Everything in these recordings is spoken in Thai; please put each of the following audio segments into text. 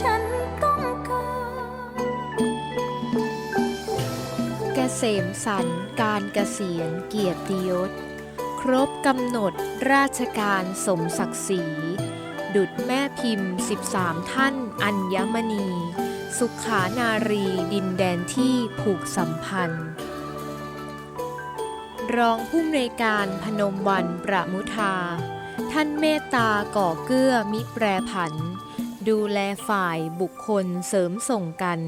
ฉันต้องการเกษมสันการเกษียณเกียรติยศ ครบกำหนดราชการสมศักดิ์ศรี ดุดแม่พิมพ์ 13 ท่านอัญมณี สุขานารีดินแดนที่ผูกสัมพันธ์ รองผู้มำนวยการพนมวันประมุทาท่านเมตตาก่อเกื้อมิแปรผัน ดูแลฝ่ายบุคคลเสริมส่งกัน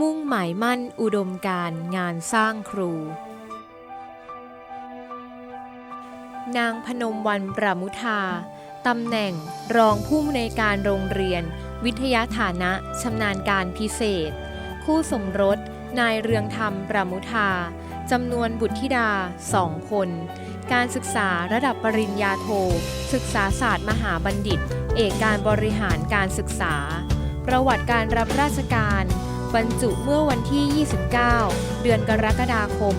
มุ่งหมายมั่นอุดมการงานสร้างครู นางพนมวันประมุทาตำแหน่งรองผู้อำนวยการโรงเรียน วิทยาฐานะชำนาญการพิเศษ คู่สมรส นายเรืองธรรมประมุทาจำนวนบุตรธิดาสองคน การศึกษาระดับปริญญาโท ศึกษาศาสตร์มหาบัณฑิต เอกการบริหารการศึกษา ประวัติการรับราชการ บรรจุเมื่อวันที่ 29 เดือนกรกฎาคม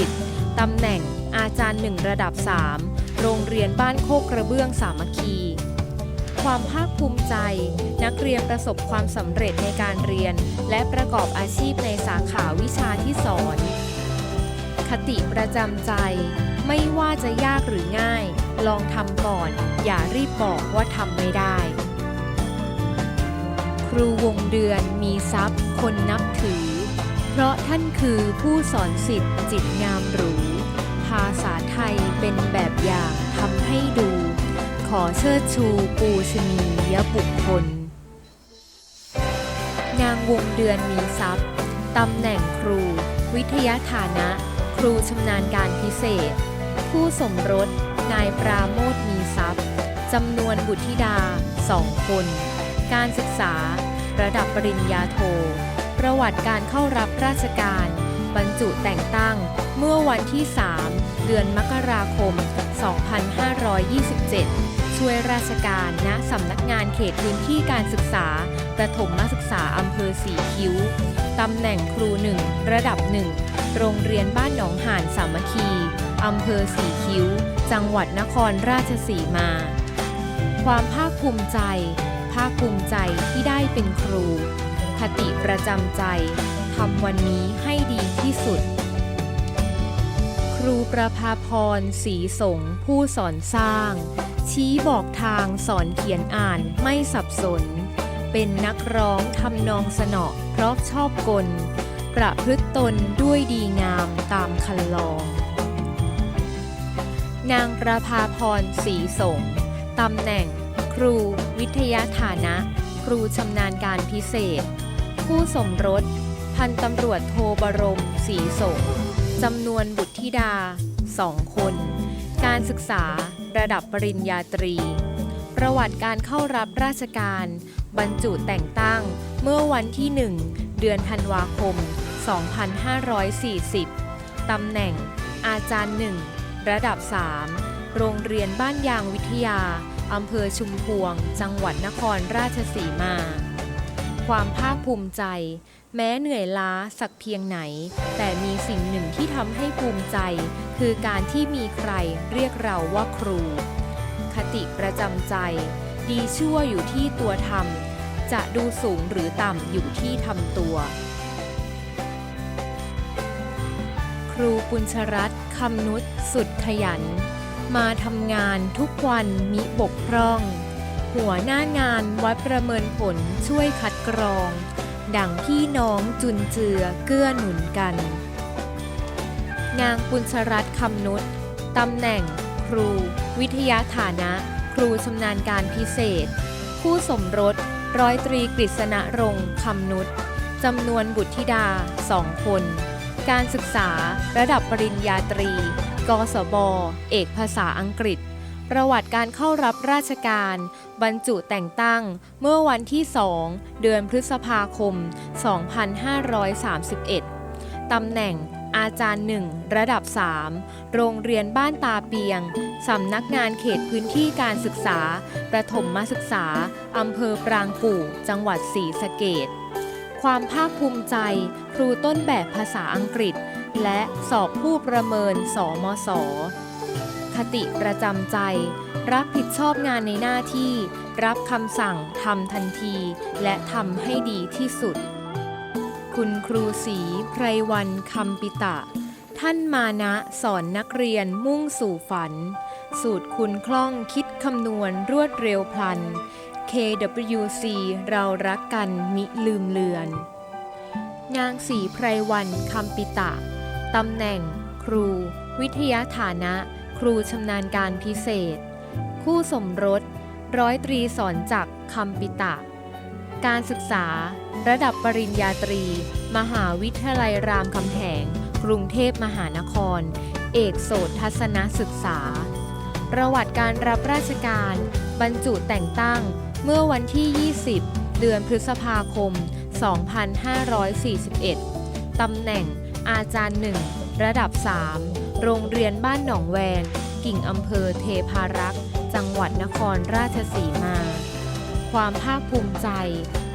2530 ตำแหน่งอาจารย์หนึ่งระดับ 3 โรงเรียนบ้านโคกกระเบื้องสามัคคี ความภาคภูมิใจ นักเรียนประสบความสำเร็จในการเรียน และประกอบอาชีพในสาขาวิชาที่สอน คติประจำใจ ไม่ว่าจะยากหรือง่าย ลองทำก่อน อย่ารีบบอกว่าทำไม่ได้ ครูวงเดือนมีทรัพย์คนนับถือ เพราะท่านคือผู้สอนสิทธิ์จิตงามหรู ภาษาไทยเป็นแบบอย่างทำให้ดู ขอเชิดชูปูชนียบุคคล นางวงเดือนมีทรัพย์ตำแหน่งครู วิทยาฐานะ ครูชำนาญการพิเศษ ผู้สมรส นายปราโมทมีทรัพย์จำนวนบุตรธิดาสองคน การศึกษา ระดับปริญญาโท ประวัติการเข้ารับราชการ บรรจุแต่งตั้งเมื่อวันที่ 3 เดือนมกราคม 2527 ช่วยราชการณสำนักงานเขตพื้นที่การศึกษา ประถมศึกษาอำเภอสีคิ้ว ตำแหน่งครูหนึ่งระดับหนึ่งโรงเรียนบ้านหนองหานสามัคคี อำเภอสีคิ้ว จังหวัดนครราชสีมา ความภาคภูมิใจ ภาคภูมิใจที่ได้เป็นครู คติประจำใจทำวันนี้ให้ดีที่สุด ครูประภาพรศรีสงผู้สอนสร้าง ชี้บอกทางสอนเขียนอ่านไม่สับสน เป็นนักร้องทำนองสนอเพราะชอบกล ประพฤติตนด้วยดีงามตามคันลอง นางประภาพรศรีสงตำแหน่ง ครู วิทยาฐานะ ครูชำนาญการพิเศษ ผู้สมรส พันตำรวจโทบรมศรีสงจำนวนบุตรธิดาสองคน การศึกษาระดับปริญญาตรี ประวัติการเข้ารับราชการ บรรจุแต่งตั้งเมื่อวันที่ 1 เดือนธันวาคม 2540 ตำแหน่งอาจารย์หนึ่ง ระดับ 3 โรงเรียนบ้านยางวิทยา อำเภอชุมพวง จังหวัดนครราชสีมา ความภาคภูมิใจ แม้เหนื่อยล้าสักเพียงไหน แต่มีสิ่งหนึ่งที่ทำให้ภูมิใจ คือการที่มีใครเรียกเราว่าครู คติประจำใจ ดีชั่วอยู่ที่ตัวทำจะดูสูงหรือต่ำอยู่ที่ทำตัว ครูปุญชรัตน์คำนุษสุดขยัน มาทำงานทุกวันมิบกพร่อง หัวหน้างานวัดประเมินผลช่วยคัดกรอง ดังพี่น้องจุนเจือเกื้อหนุนกัน นางปุญชรัตน์คำนุษตำแหน่ง ครู วิทยาฐานะ ครูชำนาญการพิเศษผู้สมรสร้อยตรีกฤษณรงค์คำนุษจำนวนบุตรธิดาสองคน การศึกษา ระดับปริญญาตรี กศบเอกภาษาอังกฤษ ประวัติการเข้ารับราชการ บรรจุแต่งตั้ง เมื่อวันที่ 2 เดือนพฤษภาคม 2531 ตำแหน่งอาจารย์หนึ่งระดับ 3 โรงเรียนบ้านตาเปียง สำนักงานเขตพื้นที่การศึกษา ประถมมศึกษา อำเภอปรางกู่ จังหวัดศรีสะเกษ ความภาคภูมิใจ ครูต้นแบบภาษาอังกฤษ และสอบผู้ประเมินสอมส คติประจำใจ รับผิดชอบงานในหน้าที่ รับคำสั่งทำทันที และทำให้ดีที่สุด คุณครูศรีไพรวันคำปิตะ ท่านมานะสอนนักเรียนมุ่งสู่ฝัน สูตรคุณคล่องคิดคำนวณรวดเร็วพลัน KWC เรารักกันมิลืมเลือน นางศรีไพรวันคำปิตะ ตำแหน่ง ครู วิทยาฐานะ ครูชำนาญการพิเศษ คู่สมรส ร้อยตรีสอนจักคำปิตะ การศึกษา ระดับปริญญาตรี มหาวิทยาลัยรามคำแหง กรุงเทพมหานคร เอกโสตทัศนศึกษา ประวัติการรับราชการ บรรจุแต่งตั้ง เมื่อวันที่ 20 เดือนพฤษภาคม 2541 ตำแหน่งอาจารย์หนึ่งระดับ 3 โรงเรียนบ้านหนองแวงกิ่งอำเภอเทพารักษ์ จังหวัดนครราชสีมา ความภาคภูมิใจ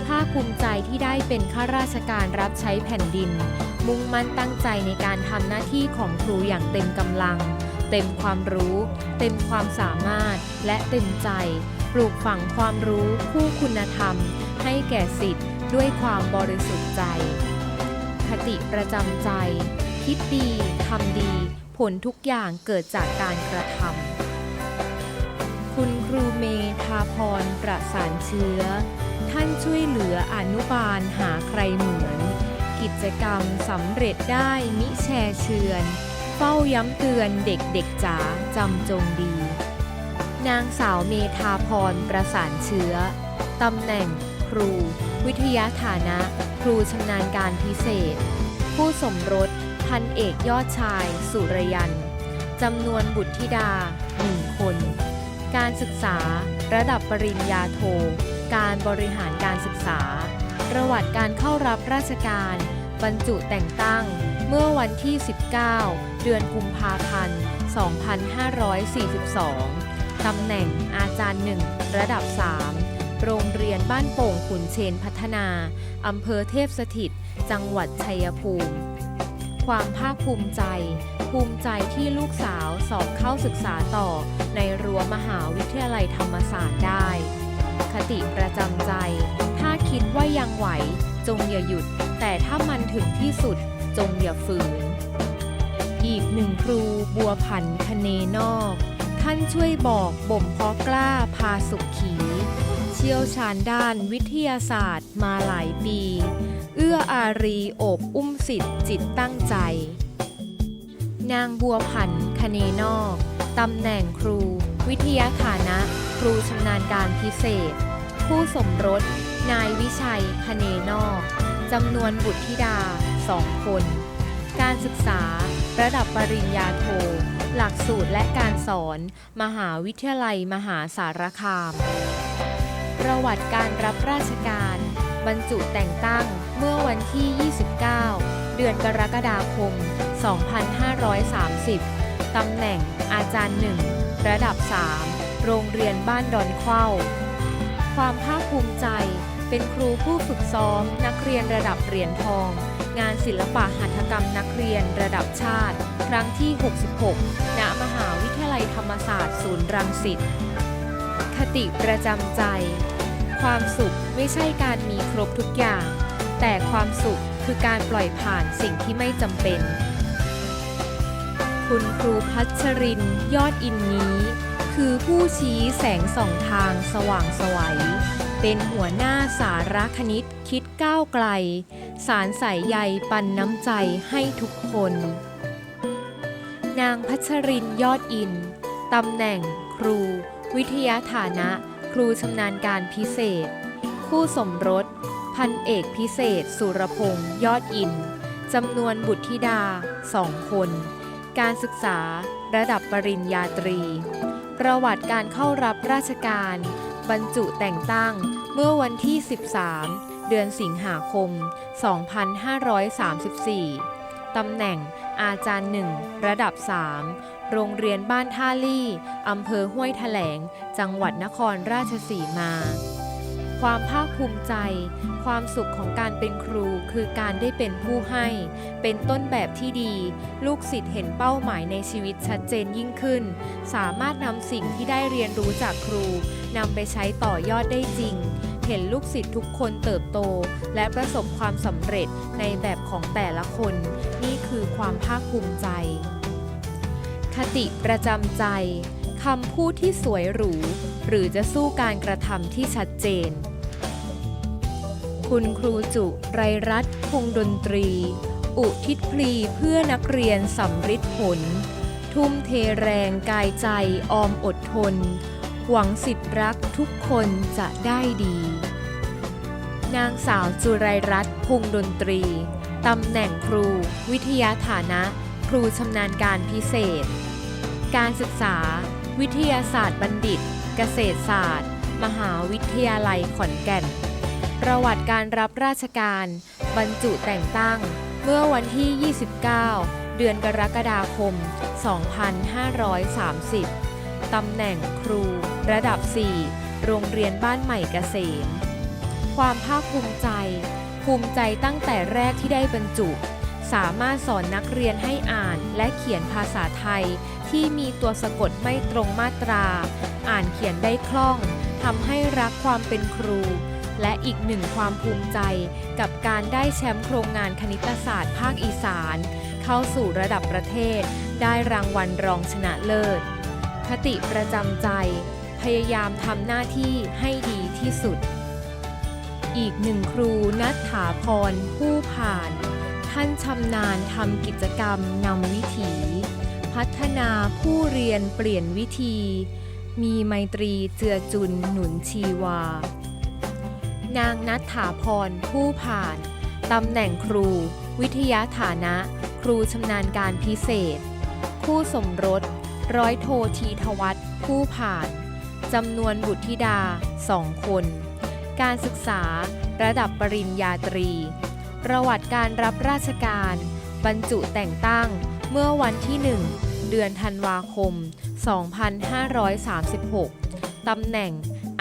ภาคภูมิใจที่ได้เป็นข้าราชการรับใช้แผ่นดิน มุ่งมั่นตั้งใจในการทำหน้าที่ของครูอย่างเต็มกำลัง เต็มความรู้ เต็มความสามารถ และเต็มใจ ปลูกฝังความรู้คู่คุณธรรม ให้แก่สิทธิ์ด้วยความบริสุทธิ์ใจ คติประจำใจ คิดดีทำดี ผลทุกอย่างเกิดจากการกระทำคุณครูเมธาพรประสานเชื้อ ท่านช่วยเหลืออนุบาลหาใครเหมือน กิจกรรมสำเร็จได้มิแชร์เชือน เฝ้าย้ำเตือนเด็กๆจ๋าจำจงดี นางสาวเมธาพรประสานเชื้อ ตำแหน่ง ครู วิทยาฐานะ ครูชำนาญการพิเศษ ผู้สมรส พันเอกยอดชาย สุรยันจำนวนบุตรธิดา1คน การศึกษา ระดับปริญญาโท การบริหารการศึกษา ประวัติการเข้ารับราชการ บรรจุแต่งตั้ง เมื่อวันที่ 19 เดือนกุมภาพันธ์ 2542 ตำแหน่งอาจารย์หนึ่งระดับ 3 โรงเรียนบ้านโป่งขุนเชนพัฒนา อำเภอเทพสถิต จังหวัดชัยภูมิ ความภาคภูมิใจ ภูมิใจที่ลูกสาวสอบเข้าศึกษาต่อในรั้วมหาวิทยาลัยธรรมศาสตร์ได้ คติประจำใจ ถ้าคิดว่ายังไหว จงอย่าหยุด แต่ถ้ามันถึงที่สุด จงอย่าฝืน อีกหนึ่งครูบัวผันคเนนอก ท่านช่วยบอกบ่มเพาะกล้าพาสุขขี เชี่ยวชาญด้านวิทยาศาสตร์มาหลายปี เอื้ออารีโอบอุ้มสิทธิ์จิตตั้งใจ นางบัวผันคเนนอกตำแหน่งครู วิทยาฐานะ ครูชำนาญการพิเศษ ผู้สมรส นายวิชัยคเนนอกจำนวนบุตรธิดาสองคน การศึกษาระดับปริญญาโท หลักสูตรและการสอน มหาวิทยาลัยมหาสารคาม ประวัติการรับราชการ บรรจุแต่งตั้งเมื่อวันที่ 29 เดือนกรกฎาคม 2530 ตำแหน่งอาจารย์หนึ่งระดับ 3 โรงเรียนบ้านดอนเข้า ความภาคภูมิใจ เป็นครูผู้ฝึกซ้อม นักเรียนระดับเหรียญทอง งานศิลปะหัตถกรรมนักเรียนระดับชาติ ครั้งที่ 66 ณ มหาวิทยาลัยธรรมศาสตร์ ศูนย์รังสิต คติประจำใจ ความสุขไม่ใช่การมีครบทุกอย่าง แต่ความสุขคือการปล่อยผ่านสิ่งที่ไม่จำเป็น คุณครูพัชรินยอดอินนี้ คือผู้ชี้แสงส่องทางสว่างสวัย เป็นหัวหน้าสารคณิตคิดก้าวไกล สารสายใยปันน้ำใจให้ทุกคน นางพัชรินยอดอินตำแหน่งครู วิทยาฐานะ ครูชำนาญการพิเศษ คู่สมรส พันเอกพิเศษ สุรพงษ์ยอดอินจำนวนบุตรธิดาสองคน การศึกษาระดับปริญญาตรี ประวัติการเข้ารับราชการ บรรจุแต่งตั้งเมื่อวันที่ 13 เดือนสิงหาคม 2534 ตำแหน่งอาจารย์หนึ่งระดับ 3 โรงเรียนบ้านท่าลี่ อำเภอห้วยแถลง จังหวัดนครราชสีมา ความภาคภูมิใจ ความสุขของการเป็นครูคือการได้เป็นผู้ให้ เป็นต้นแบบที่ดี ลูกศิษย์เห็นเป้าหมายในชีวิตชัดเจนยิ่งขึ้น สามารถนำสิ่งที่ได้เรียนรู้จากครู นำไปใช้ต่อยอดได้จริง เห็นลูกศิษย์ทุกคนเติบโต และประสบความสำเร็จในแบบของแต่ละคน นี่คือความภาคภูมิใจ คติประจำใจคำพูดที่สวยหรู หรือจะสู้การกระทำที่ชัดเจน คุณครูจุไรรัตน์คงดนตรี อุทิศพลีเพื่อนักเรียนสำฤทธิ์ผล ทุ่มเทแรงกายใจออมอดทน หวังสิทธิรักทุกคนจะได้ดี นางสาวจุไรรัตน์พงดนตรี ตำแหน่งครู วิทยาฐานะ ครูชำนาญการพิเศษ การศึกษา วิทยาศาสตร์บัณฑิต เกษตรศาสตร์ มหาวิทยาลัยขอนแก่น ประวัติการรับราชการ บรรจุแต่งตั้ง เมื่อวันที่ 29 เดือนกรกฎาคม 2530 ตำแหน่งครู ระดับ 4 โรงเรียนบ้านใหม่เกษม ความภาคภูมิใจ ภูมิใจตั้งแต่แรกที่ได้บรรจุ สามารถสอนนักเรียนให้อ่านและเขียนภาษาไทย ที่มีตัวสะกดไม่ตรงมาตรา อ่านเขียนได้คล่องทำให้รักความเป็นครูและอีกหนึ่งความภูมิใจกับการได้แชมป์โครงงานคณิตศาสตร์ภาคอีสาน เข้าสู่ระดับประเทศ ได้รางวัลรองชนะเลิศ คติประจำใจ พยายามทำหน้าที่ให้ดีที่สุด อีกหนึ่งครูนัทถาพรผู้ผ่าน ท่านชำนาญทำกิจกรรมนำวิถี พัฒนาผู้เรียนเปลี่ยนวิธี มีไมตรีเจือจุนหนุนชีวา นางนัทถาพรผู้ผ่านตำแหน่งครู วิทยาฐานะ ครูชำนาญการพิเศษ คู่สมรส ร้อยโททีทวัฒน์ผู้ผ่านจำนวนบุตรธิดาสองคน การศึกษาระดับปริญญาตรี ประวัติการรับราชการ บรรจุแต่งตั้งเมื่อวันที่ 1 เดือนธันวาคม 2536 ตำแหน่ง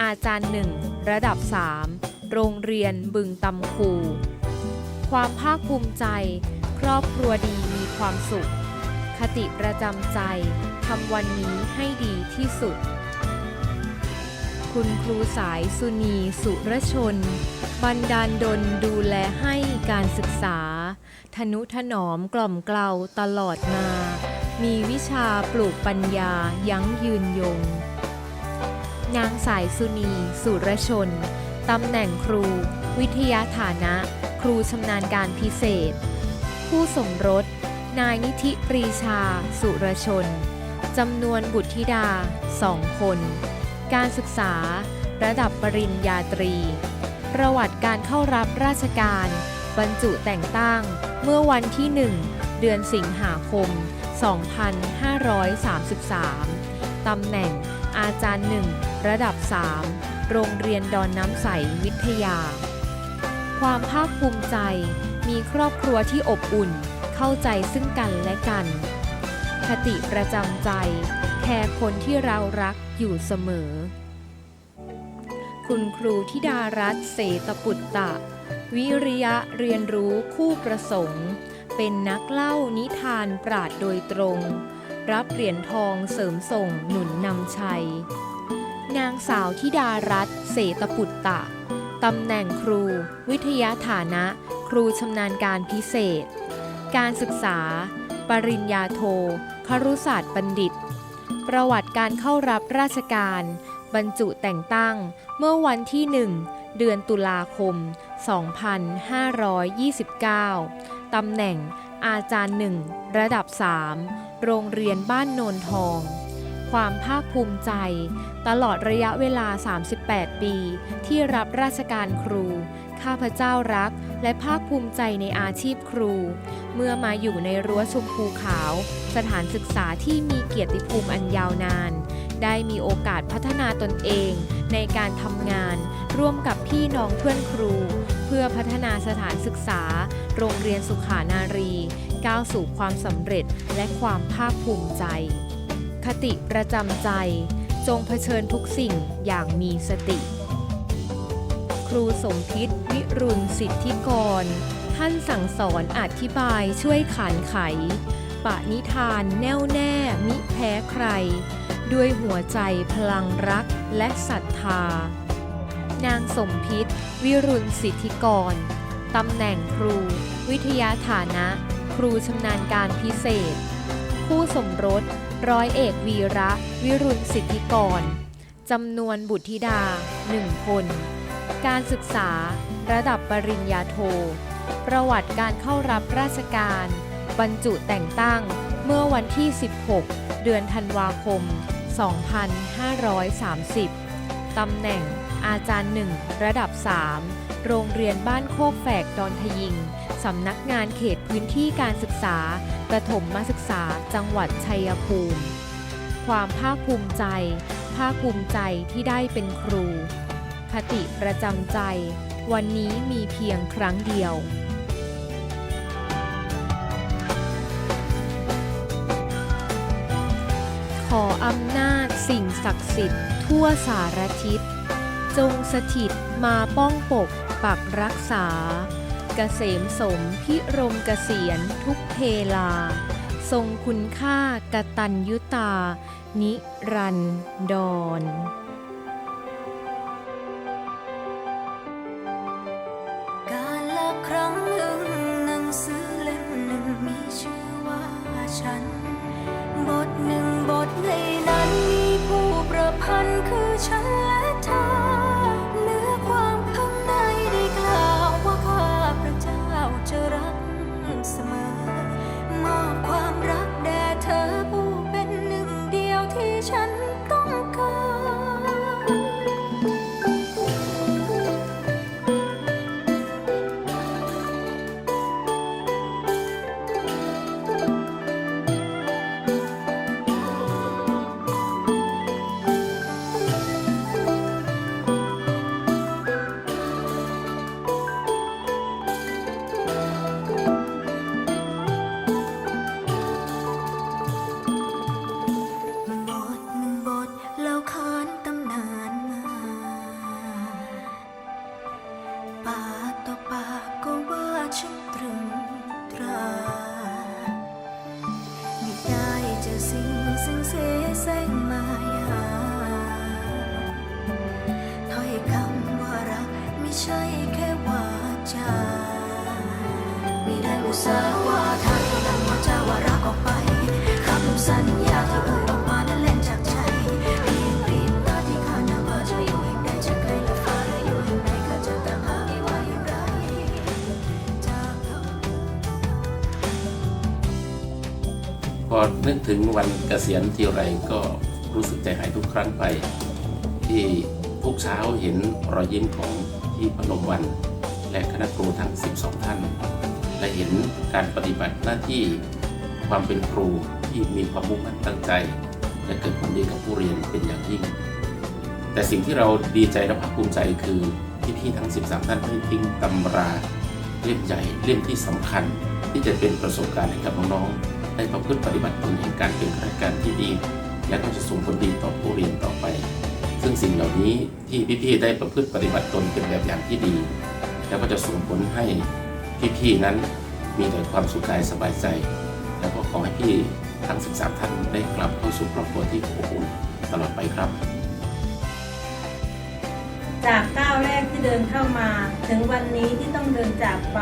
อาจารย์หนึ่งระดับ 3 โรงเรียนบึงตำคู ความภาคภูมิใจ ครอบครัวดีมีความสุข คติประจำใจ ทำวันนี้ให้ดีที่สุด คุณครูสายสุนีสุรชน บันดาลดลดูแลให้การศึกษา ทนุถนอมกล่อมเกลาตลอดมา มีวิชาปลูกปัญญายั้งยืนยง นางสายสุนีสุรชน ตำแหน่งครู วิทยาฐานะ ครูชำนาญการพิเศษ ผู้สมรสนายนิธิปรีชา สุรชน จำนวนบุตรธิดาสองคน การศึกษา ระดับปริญญาตรี ประวัติการเข้ารับราชการ บรรจุแต่งตั้ง เมื่อวันที่ 1 เดือนสิงหาคม 2533 ตำแหน่งอาจารย์หนึ่งระดับ 3 โรงเรียนดอนน้ำใสวิทยา ความภาคภูมิใจมีครอบครัวที่อบอุ่น เข้าใจซึ่งกันและกัน คติประจำใจ แคร์คนที่เรารักอยู่เสมอ คุณครูธิดารัตน์เสตปุตตะ วิริยะเรียนรู้คู่ประสงค์ เป็นนักเล่านิทานปราดโดยตรง รับเหรียญทองเสริมส่งหนุนนำชัย นางสาวธิดารัตน์เสตปุตตะตำแหน่งครู วิทยาฐานะ ครูชำนาญการพิเศษ การศึกษา ปริญญาโทครุศาสตร์บัณฑิต ประวัติการเข้ารับราชการ บรรจุแต่งตั้งเมื่อวันที่ 1 เดือนตุลาคม 2529 ตำแหน่งอาจารย์หนึ่งระดับ 3 โรงเรียนบ้านโนนทอง ความภาคภูมิใจ ตลอดระยะเวลา 38 ปี ที่รับราชการครู ข้าพเจ้ารักและภาคภูมิใจในอาชีพครู เมื่อมาอยู่ในรั้วชมพูขาว สถานศึกษาที่มีเกียรติภูมิอันยาวนาน ได้มีโอกาสพัฒนาตนเองในการทำงาน ร่วมกับพี่น้องเพื่อนครู เพื่อพัฒนาสถานศึกษา โรงเรียนสุขานารี ก้าวสู่ความสำเร็จและความภาคภูมิใจ คติประจำใจ จงเผชิญทุกสิ่งอย่างมีสติ ครูสมพิษ วิรุณสิทธิกร ท่านสั่งสอนอธิบายช่วยขานไข ปะนิทานแน่วแน่มิแพ้ใคร ด้วยหัวใจพลังรักและศรัทธา นางสมพิษ วิรุณสิทธิกร ตำแหน่งครู วิทยาฐานะ ครูชำนาญการพิเศษ คู่สมรสร้อยเอกวีระ วิรุณสิทธิกรจำนวนบุตรธิดา1คน การศึกษา ระดับปริญญาโท ประวัติการเข้ารับราชการ บรรจุแต่งตั้งเมื่อวันที่ 16 เดือนธันวาคม 2530 ตำแหน่งอาจารย์หนึ่งระดับ 3 โรงเรียนบ้านโคกแฝกดอนทยิง สำนักงานเขตพื้นที่การศึกษา ประถมมาศึกษาจังหวัดชัยภูมิ ความภาคภูมิใจ ภาคภูมิใจที่ได้เป็นครู คติประจำใจ วันนี้มีเพียงครั้งเดียวขออำนาจสิ่งศักดิ์สิทธิ์ทั่วสารทิศ จงสถิตมาป้องปกปักรักษา เกษมสมพิรมเกษียณทุกเพลา ทรงคุณค่ากตัญยุตา นิรันดร ครั้งหนึ่งหนังสือเล่มหนึ่งมีชื่อว่าฉัน นึกถึงวันเกษียณที่ไรก็รู้สึกใจหายทุกครั้งไป ที่ทุกเช้าเห็นรอยยิ้มของพี่พนมวัน และคณะครูทั้ง 12 ท่าน และเห็นการปฏิบัติหน้าที่ความเป็นครูที่มีความมุ่งมั่นตั้งใจ และเกิดความดีกับผู้เรียนเป็นอย่างยิ่ง แต่สิ่งที่เราดีใจและภาคภูมิใจคือพี่ๆทั้ง 13 ท่านไม่ทิ้งตำราเล่มใหญ่เล่มที่สำคัญที่จะเป็นประสบการณ์ให้กับน้องๆ ได้ประพฤติปฏิบัติตนแห่งการเป็นข้าราชการที่ดี และก็จะส่งผลดีต่อผู้เรียนต่อไป ซึ่งสิ่งเหล่านี้ที่พี่ๆได้ประพฤติปฏิบัติตนเป็นแบบอย่างที่ดี แล้วก็จะส่งผลให้พี่ๆนั้นมีแต่ความสุขกายสบายใจ แล้วก็ขอให้พี่ทั้ง 13 ท่านได้กลับเข้าสู่ครอบครัวที่อบอุ่นตลอดไปครับ จากก้าวแรกที่เดินเข้ามา ถึงวันนี้ที่ต้องเดินจากไป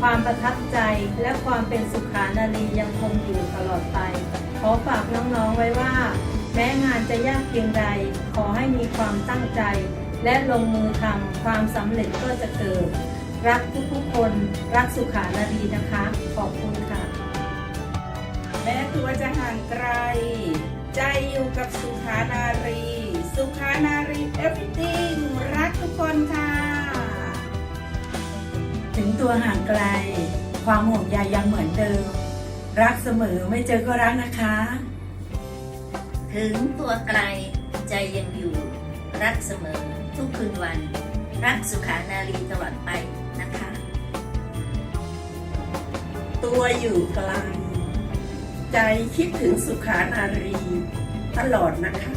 ความประทับใจและความเป็นสุขานารียังคงอยู่ตลอดไป ขอฝากน้องๆไว้ว่า แม้งานจะยากเพียงใด ขอให้มีความตั้งใจ และลงมือทำความสำเร็จก็จะเกิด รักทุกๆคนรักสุขานารีนะคะ ขอบคุณค่ะ แม้ตัวจะห่างไกล ใจอยู่กับสุขานารี สุขานารี everything รักทุกคนค่ะ ถึงตัวห่างไกล ความห่วงใยยังเหมือนเดิม รักเสมอไม่เจอก็รักนะคะ ถึงตัวไกลใจยังอยู่ รักเสมอ ทุกคืนวัน รักสุขานารีตลอดไปนะคะ ตัวอยู่ไกล ใจคิดถึงสุขานารี ตลอดนะคะ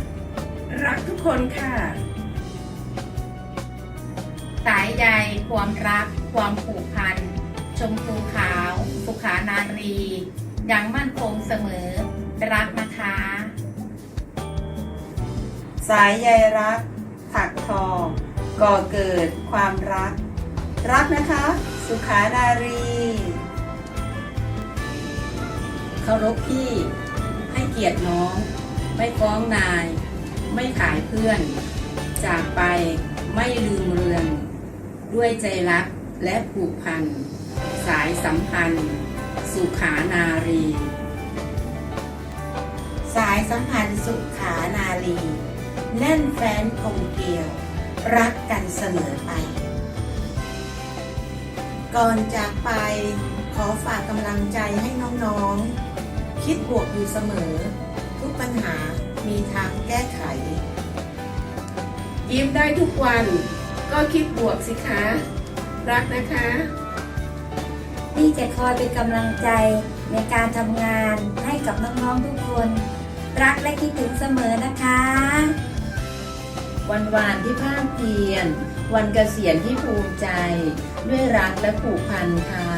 รักทุกคนค่ะ สายใยความรัก ความผูกพัน ชมพูขาว สุขานารียังมั่นคงเสมอ รักนะคะ สายใยรัก ถักทอกก่อเกิดความรัก รักนะคะ สุขานารีเคารพพี่ ให้เกียรติน้อง ไม่ฟ้องนาย ไม่ขายเพื่อน จากไปไม่ลืมเรือน ด้วยใจรักและผูกพัน สายสัมพันธ์ สุขานารี สายสัมพันธ์สุขานารี แน่นแฟ้นกลมเกลียว รักกันเสมอไป ก่อนจากไปขอฝากกำลังใจให้น้องๆ คิดบวกอยู่เสมอ ทุกปัญหามีทางแก้ไข ยิ้มได้ทุกวัน ก็คิดบวกสิคะ รักนะคะนี่จะคอยเป็นกำลังใจในการทำงานให้กับน้องๆทุกคน รักและคิดถึงเสมอนะคะ วันวานที่ภาคเพียรวันเกษียณที่ภูมิใจ ด้วยรักและผูกพันค่ะ